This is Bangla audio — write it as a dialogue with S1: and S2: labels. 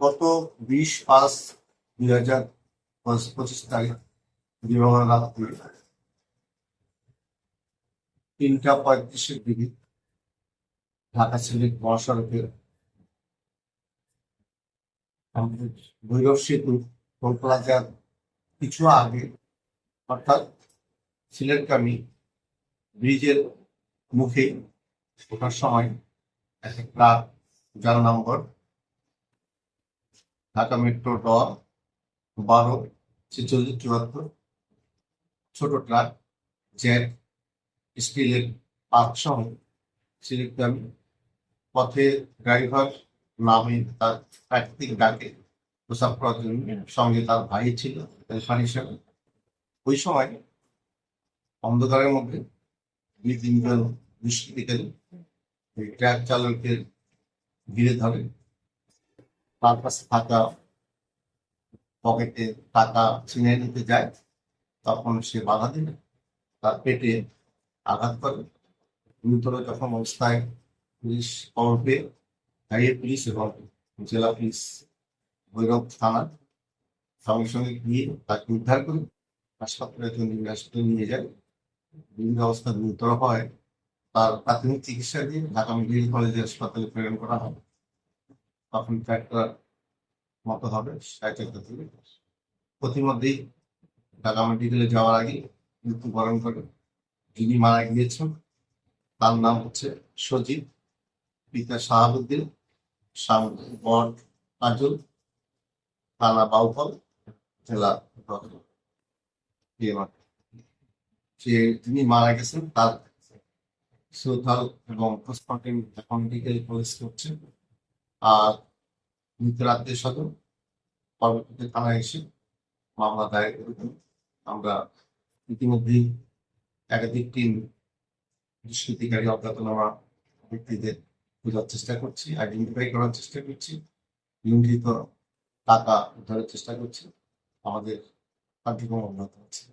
S1: গত বিশ পাঁচ দুই হাজার পঁচিশ তারিখ দিবাগত রাত্রি তিনটা। পঁয়ত্রিশের দিকে ঢাকা সিলেট মহাসড়কের ভৈরব সেতু টোল কিছু আগে, অর্থাৎ সিলেটগামী ব্রিজের মুখে ওঠার সময় একটা যার নম্বর ঢাকা মেট্রো ড বারো, ছেচল্লিশ, চুয়াত্তর। ছোট ট্রাক জ্যাক স্টিলের পার্ক সহ সিলেটগামী পথে ড্রাইভার নামে তার প্রাকৃতিক ডাকে প্রসাব করার জন্য সঙ্গে তার ভাই ছিল হেল্পার হিসেবে। ওই সময় অন্ধকারের মধ্যে দুই তিনজন দুষ্কৃতিকারী ট্রাক চালকের ঘিরে ধরে। তার কাছে থাকা পকেটে টাকা ছিনিয়ে নিতে যায়, তখন সে বাধা দিল, তার পেটে আঘাত করে। গুরুতর যখন অবস্থায় পুলিশ খবর পেয়ে হাইওয়ে পুলিশ এবং জেলা পুলিশ ভৈরব থানা সঙ্গে সঙ্গে গিয়ে তাকে উদ্ধার করে হাসপাতালে জন্য হাসপাতালে নিয়ে যায়। বিভিন্ন অবস্থা গুরুতর হয়, তার প্রাথমিক চিকিৎসা দিয়ে ঢাকা মেডিকেল কলেজ হাসপাতালে প্রেরণ করা হবে তখন একটা মতো হবে সাড়ে চারটা থেকে প্রতিমধ্যেই ঢাকা মেডিকেলে যাওয়ার আগে মৃত্যুবরণ করে। যিনি মারা গিয়েছেন, তার নাম হচ্ছে সজীব। পিতা শাহাবুদ্দিন বট কাজল, থানা বাউফল, জেলা। যে তিনি মারা গেছেন, তার শ্রদ্ধাল এবং পোস্টমর্টেম এখন মেডিকেল কলেজ করছেন আর মৃতের আত্মীয় স্বজন পরবর্তীতে থানায় এসে মামলা দায়ের করেছেন আমরা ইতিমধ্যেই একাধিক টিম দুষ্কৃতিকারী, অজ্ঞাতনামা ব্যক্তিদের খোঁজার চেষ্টা করছি আইডেন্টিফাই করার চেষ্টা করছি লুণ্ঠিত টাকা উদ্ধারের চেষ্টা করছি। আমাদের কার্যক্রম অব্যাহত আছে।